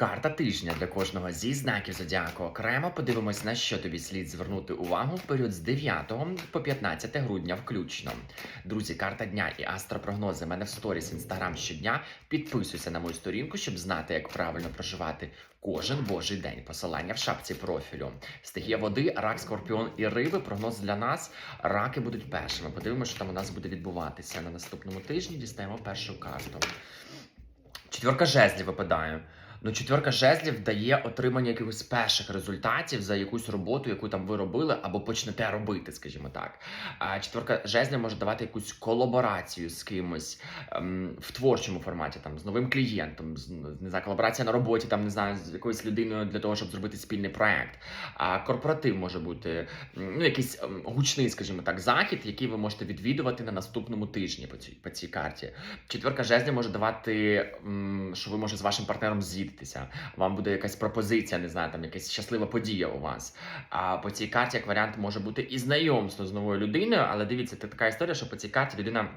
Карта тижня для кожного зі знаків зодіаку окремо. Подивимось, на що тобі слід звернути увагу в період з 9 по 15 грудня включно. Друзі, карта дня і астропрогнози в мене в сторіс інстаграм щодня. Підписуйся на мою сторінку, щоб знати, як правильно проживати кожен божий день. Посилання в шапці профілю. Стихія води, рак, скорпіон і риби. Прогноз для нас. Раки будуть першими. Подивимося, що там у нас буде відбуватися на наступному тижні. Дістаємо першу карту. Четверка жезлів випадає. Ну, четверка жезлів дає отримання якихось перших результатів за якусь роботу, яку там ви робили, або почнете робити, скажімо так. А четверка жезлів може давати якусь колаборацію з кимось ем, в творчому форматі, там з новим клієнтом, з не знаю, колаборація на роботі, там не знаю, з якоюсь людиною для того, щоб зробити спільний проект. А корпоратив може бути ну, якийсь ем, гучний, скажімо так, захід, який ви можете відвідувати на наступному тижні по цій, по цій карті. Четверка жезлів може давати, що ви може з вашим партнером з'їдетеся. Вам буде якась пропозиція, не знаю, там якась щаслива подія у вас. А по цій карті, як варіант, може бути і знайомство з новою людиною, але дивіться, це така історія, що по цій карті людина.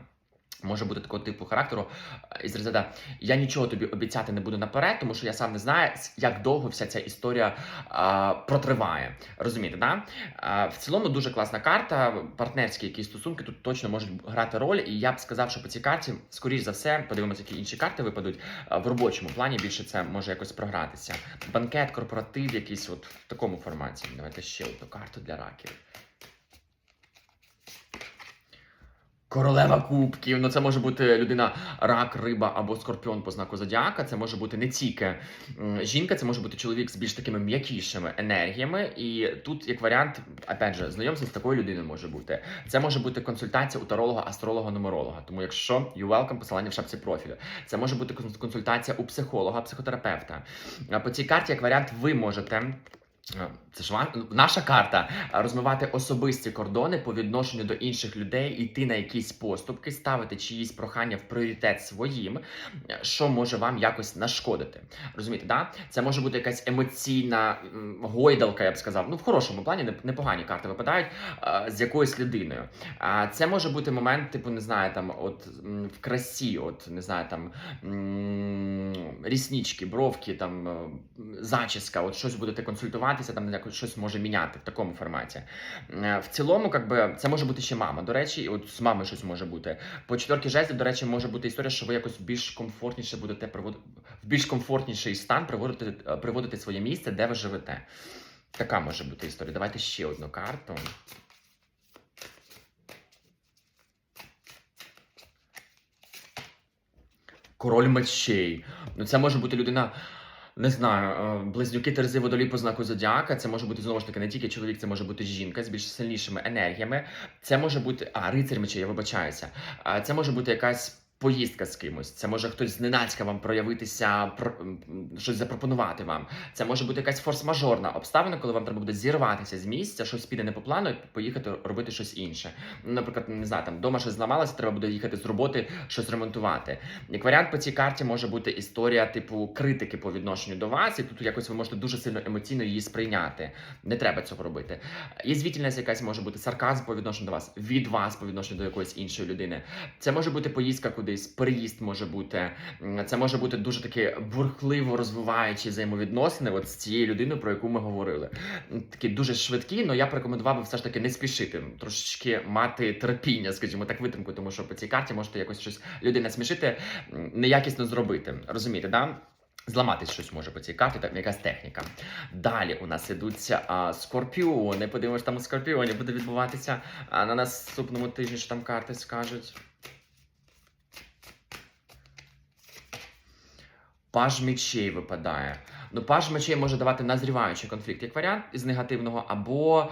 Може бути такого типу характеру е, із розряду я нічого тобі обіцяти не буду наперед, тому що я сам не знаю, як довго вся ця історія а, протриває. Розумієте, да? А, в цілому дуже класна карта. Партнерські якісь стосунки тут точно можуть грати роль. І я б сказав, що по цій карті, скоріш за все, подивимося, які інші карти випадуть. В робочому плані більше це може якось програтися. Банкет, корпоратив, якийсь от в такому форматі. Давайте ще одну карту для раків. Королева кубків. Ну це може бути людина рак, риба або скорпіон по знаку зодіака. Це може бути не тільки жінка, це може бути чоловік з більш такими м'якішими енергіями. І тут, як варіант, опять же, знайомство з такою людиною може бути. Це може бути консультація у таролога, астролога, нумеролога. Тому, якщо you welcome, посилання в шапці профілю. Це може бути консультація у психолога, психотерапевта. По цій карті, як варіант, ви можете. Е, Це ж наша карта розмивати особисті кордони по відношенню до інших людей, йти на якісь поступки, ставити чиїсь прохання в пріоритет своїм, е, що може вам якось нашкодити. Розумієте, да? Це може бути якась емоційна гойдалка, я б сказав. Ну, в хорошому плані непогані карти випадають з якоюсь людиною. А це може бути момент, типу, не знаю, там, от в красі, от не знаю, там м, ріснички, бровки, там е, зачіска, от щось будете консультуватися, там якось щось може міняти в такому форматі. Е, В цілому, как би, це може бути ще мама. До речі, от з мамою щось може бути. По четверки жезлів, до речі, може бути історія, що ви якось більш комфортніше будете приводити в більш комфортніший стан приводити, е, приводити своє місце, де ви живете. Така може бути історія. Давайте ще одну карту. Король мечей. Ну, це може бути людина. Не знаю, е, близнюки Терези водолі по знаку зодіака. Це може бути знову ж таки не тільки чоловік, це може бути жінка з більш сильнішими енергіями. Це може бути а рицарь мечі, я вибачаюся. Це може бути якась. Поїздка з кимось, це може хтось зненацька вам проявитися, про щось запропонувати вам. Це може бути якась форс-мажорна обставина, коли вам треба буде зірватися з місця, щось піде не по плану, і поїхати робити щось інше. Ну, Наприклад, не знаю, там вдома щось зламалося, треба буде їхати з роботи, щось ремонтувати. Як варіант по цій карті може бути історія типу критики по відношенню до вас, і тут якось ви можете дуже сильно емоційно її сприйняти. Не треба цього робити. Язвітельність якась може бути сарказм по відношенню до вас, від вас по відношенню до якоїсь іншої людини. Це може бути поїздка кудись, переїзд може бути. Це може бути дуже такі бурхливо розвиваючі взаємовідносини от з цією людиною, про яку ми говорили. Такі дуже швидкі, але я б рекомендував би все ж таки не спішити, трошечки мати терпіння, скажімо так, витримку, тому що по цій карті можете якось щось людина смішити, неякісно зробити. Розумієте, да? Зламатись щось може по цій карті, так якась техніка. Далі у нас ідуться а, скорпіони. Подивимось, там у скорпіоні буде відбуватися а, на наступному тижні, що там карти скажуть. Паж мечей випадає. Ну, паж мечей може давати назріваючий конфлікт як варіант із негативного, або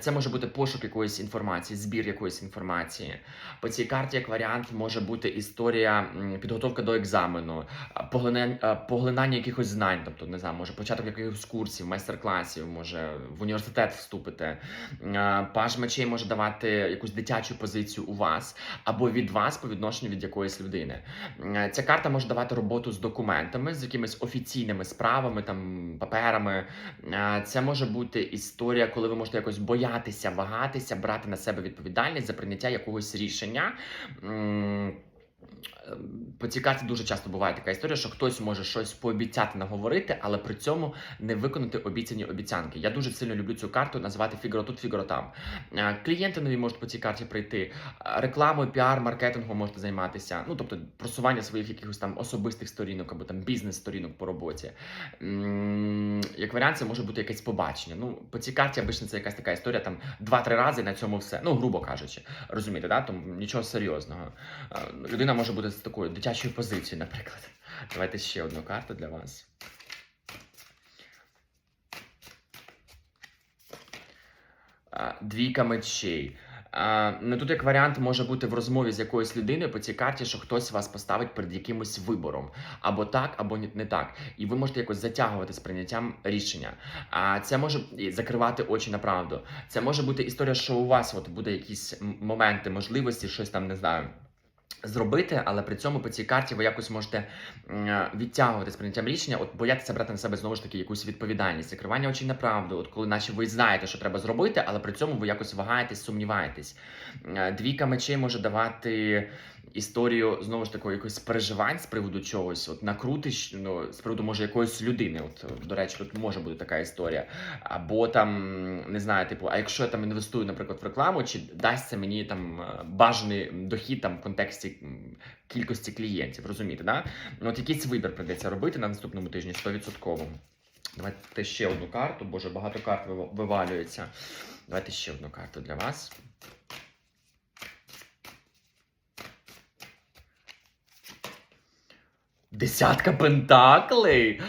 це може бути пошук якоїсь інформації, збір якоїсь інформації. По цій карті, як варіант, може бути історія підготовка до екзамену, поглинання, поглинання якихось знань, тобто не знаю, може початок якихось курсів, майстер-класів, може в університет вступити. Паж мечей може давати якусь дитячу позицію у вас або від вас по відношенню від якоїсь людини. Ця карта може давати роботу з документами, з якимись офіційними справами, там паперами. Це може бути історія, коли ви можете якось боятися, вагатися, брати на себе відповідальність за прийняття якогось рішення. По цій карті дуже часто буває така історія, що хтось може щось пообіцяти наговорити, але при цьому не виконати обіцяні обіцянки. Я дуже сильно люблю цю карту називати фігаро тут, фігаро там. Е, Клієнти нові можуть по цій карті прийти. е, Рекламою, піар, маркетингом можете займатися. Ну тобто просування своїх якихось там особистих сторінок або там бізнес-сторінок по роботі. Як варіант, це може бути якесь побачення. Ну, по цій карті обично це якась така історія, там два-три рази на цьому все. Ну, грубо кажучи, розумієте, да? Тому нічого серйозного. Е, Людина може бути з такою дитячою позицією, наприклад. Давайте ще одну карту для вас. Двійка мечей. Ну тут як варіант може бути в розмові з якоюсь людиною по цій карті, що хтось вас поставить перед якимось вибором. Або так, або не так. І ви можете якось затягувати з прийняттям рішення. А це може закривати очі на правду. Це може бути історія, що у вас от буде якісь моменти, можливості, щось там не знаю. Зробити, але при цьому по цій карті ви якось можете е, відтягувати з прийняттям рішення, от боятися брати на себе знову ж таки якусь відповідальність, закривання очей на правду, от коли наче ви знаєте, що треба зробити, але при цьому ви якось вагаєтесь, сумніваєтесь. Е, Двійка мечей може давати історію знову ж таки якихось переживань з приводу чогось, от накрутиш, ну з приводу може якоїсь людини. От до речі, тут може бути така історія. Або там не знаю, типу, а якщо я там інвестую, наприклад, в рекламу, чи дасть це мені там е, бажаний дохід там в контексті кількості клієнтів, розумієте, да? Ну, От якийсь вибір прийдеться робити на наступному тижні 100%. Давайте ще одну карту, боже, багато карт вивалюється. Давайте ще одну карту для вас. Десятка пентаклей.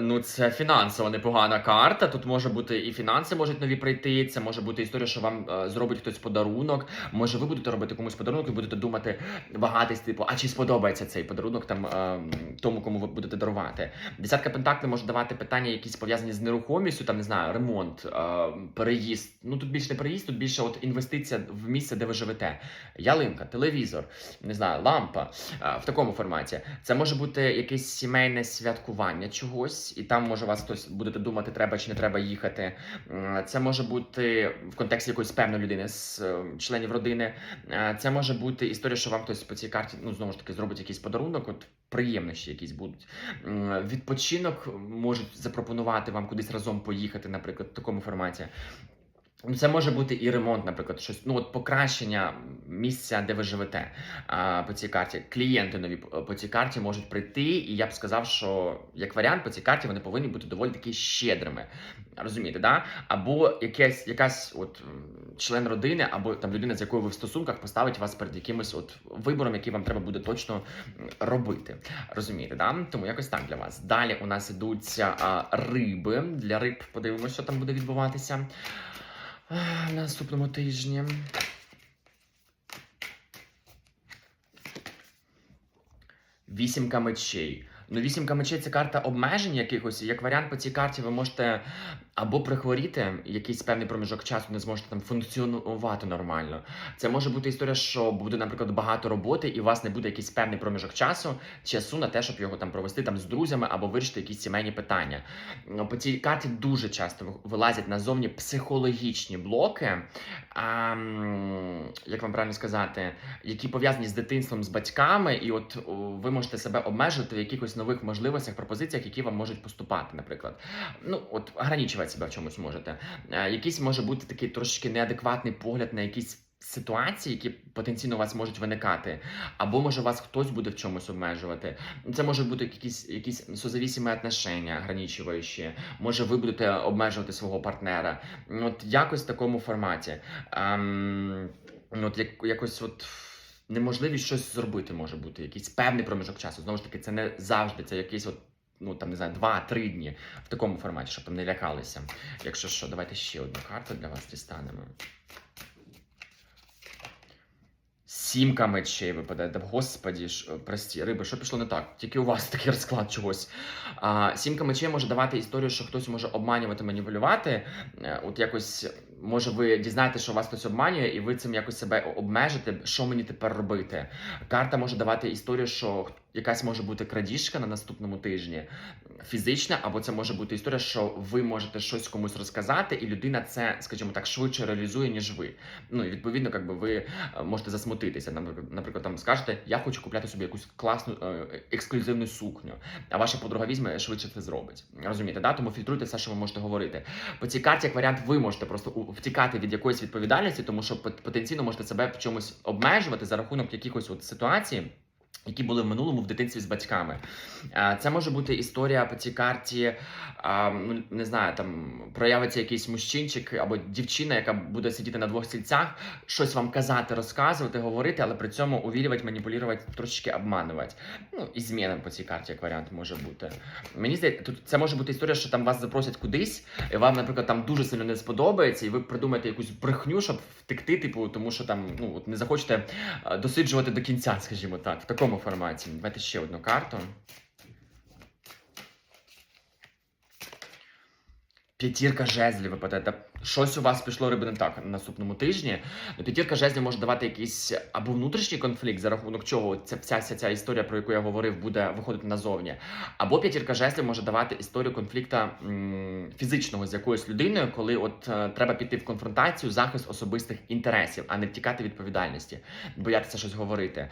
Ну, це фінансово непогана карта. Тут може бути і фінанси можуть нові прийти. Це може бути історія, що вам е, зробить хтось подарунок. Може, ви будете робити комусь подарунок і будете думати, вагатись, типу, а чи сподобається цей подарунок там е, тому, кому ви будете дарувати. Десятка пентаклей може давати питання, якісь пов'язані з нерухомістю, там не знаю, ремонт, е, переїзд. Ну тут більше не переїзд, тут більше от інвестиція в місце, де ви живете. Ялинка, телевізор, не знаю, лампа е, в такому форматі. Це може бути якесь сімейне святкування чогось, і там може вас хтось будете думати, треба чи не треба їхати. Це може бути в контексті якоїсь певної людини з е, членів родини. Е, Це може бути історія, що вам хтось по цій карті ну знову ж таки зробить якийсь подарунок. От приємнощі якісь будуть. Відпочинок можуть запропонувати вам кудись разом поїхати, наприклад, в такому форматі. Ну, Це може бути і ремонт, наприклад, щось ну от покращення місця, де ви живете а, по цій карті. Клієнти нові по цій карті можуть прийти, і я б сказав, що як варіант по цій карті вони повинні бути доволі таки щедрими. Розумієте, да? Або якась, якась от член родини, або там людина, з якою ви в стосунках, поставить вас перед якимось от вибором, який вам треба буде точно робити. Розумієте, да? Тому якось так для вас. Далі у нас ідуть а, риби. Для риб подивимося, що там буде відбуватися. В наступному тижні. Вісімка мечей. Ну, вісімка мечей це карта обмежень якихось. Як варіант по цій карті ви можете або прихворіти якийсь певний проміжок часу, не зможете там функціонувати нормально. Це може бути історія, що буде, наприклад, багато роботи, і у вас не буде якийсь певний проміжок часу, часу на те, щоб його там провести там з друзями або вирішити якісь сімейні питання. Ну, По цій карті дуже часто вилазять назовні психологічні блоки, а, як вам правильно сказати, які пов'язані з дитинством, з батьками, і от ви можете себе обмежити в якихось нових можливостях, пропозиціях, які вам можуть поступати, наприклад. Ну, от ограничувати себе в чомусь можете. Е, якийсь може бути такий трошечки неадекватний погляд на якісь. Ситуації, які потенційно у вас можуть виникати, або може вас хтось буде в чомусь обмежувати. Це може бути якісь якісь созавісімі отношення, ограничуючі. Може, ви будете обмежувати свого партнера. От якось в такому форматі. Ем, от як, якось от неможливість щось зробити може бути, якийсь певний проміжок часу. Знову ж таки, це не завжди, це якийсь от. Ну там не знаю, два-три дні в такому форматі, щоб там не лякалися. Якщо що, давайте ще одну карту для вас дістанемо. Сімка мечей випадає. Да, Господі ж, е, прості, риби, що пішло не так? Тільки у вас такий розклад чогось. А, сімка мечей може давати історію, що хтось може обманювати, маніпулювати. Е, От якось може ви дізнаєтеся, що вас хтось обманює, і ви цим якось себе обмежите. Що мені тепер робити? Карта може давати історію, що якась може бути крадіжка на наступному тижні, фізична, або це може бути історія, що ви можете щось комусь розказати, і людина це, скажімо так, швидше реалізує, ніж ви. Ну і відповідно, якби ви е, можете засмутитися. Наприклад, там скажете, я хочу купляти собі якусь класну е, ексклюзивну сукню, а ваша подруга візьме швидше це зробить. Розумієте, да? Тому фільтруйте все, що ви можете говорити. По цій карті, як варіант, ви можете просто втікати від якоїсь відповідальності, тому що пот- потенційно можете себе в чомусь обмежувати за рахунок якихось от ситуацій. Які були в минулому в дитинстві з батьками. А, Це може бути історія по цій карті, ну не знаю, там проявиться якийсь мужчинчик або дівчина, яка буде сидіти на двох стільцях, щось вам казати, розказувати, говорити, але при цьому увілювати, маніпулювати, трошечки обманувати. Ну, і зміна по цій карті, як варіант, може бути. Мені здається, тут це може бути історія, що там вас запросять кудись, і вам, наприклад, там дуже сильно не сподобається, і ви придумаєте якусь брехню, щоб втекти, типу, тому що там ну от не захочете е, досліджувати до кінця, скажімо так, в такому форматі. Давайте ще одну карту. П'ятірка жезлів випадає. Щось у вас пішло риби не так на наступному тижні. Ну, п'ятірка жезлів може давати якийсь або внутрішній конфлікт, за рахунок чого ця вся, вся ця історія, про яку я говорив, буде виходити назовні. Або п'ятірка жезлів може давати історію конфлікта фізичного з якоюсь людиною, коли от е, треба піти в конфронтацію, захист особистих інтересів, а не втікати відповідальності, боятися щось говорити.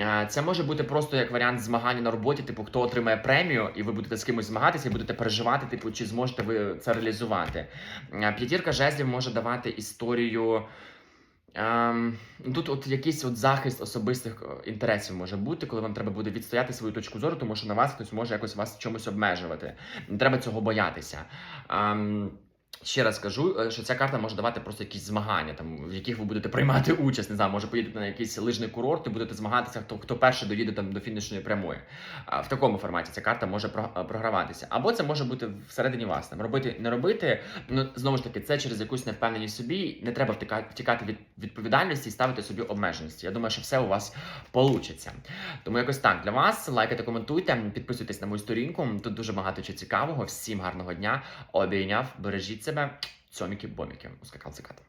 Е, Це може бути просто як варіант змагання на роботі, типу, хто отримає премію, і ви будете з кимось змагатися, і будете переживати, типу, чи зможете ви це реалізувати. Е, П'ятірка жезлів може давати історію. Ем, тут от якийсь от захист особистих е, інтересів може бути, коли вам треба буде відстояти свою точку зору, тому що на вас хтось може якось вас чомусь обмежувати. Не треба цього боятися. Ем, Ще раз кажу, е, що ця карта може давати просто якісь змагання, там в яких ви будете приймати участь. Не знаю, може поїдете на якийсь лижний курорт і будете змагатися, хто хто перший доїде там до фінішної прямої. В такому форматі ця карта може е, програватися. Або це може бути всередині вас. Там робити, не робити. Ну знову ж таки, це через якусь невпевненість собі. Не треба втікати, від відповідальності і ставити собі обмеженості. Я думаю, що все у вас получиться. Тому якось так для вас. Лайкайте, коментуйте, підписуйтесь на мою сторінку. Тут дуже багато чого цікавого. Всім гарного дня. Обійняв, бережіть себе. Цьоміки, боміки. Ускакав циката.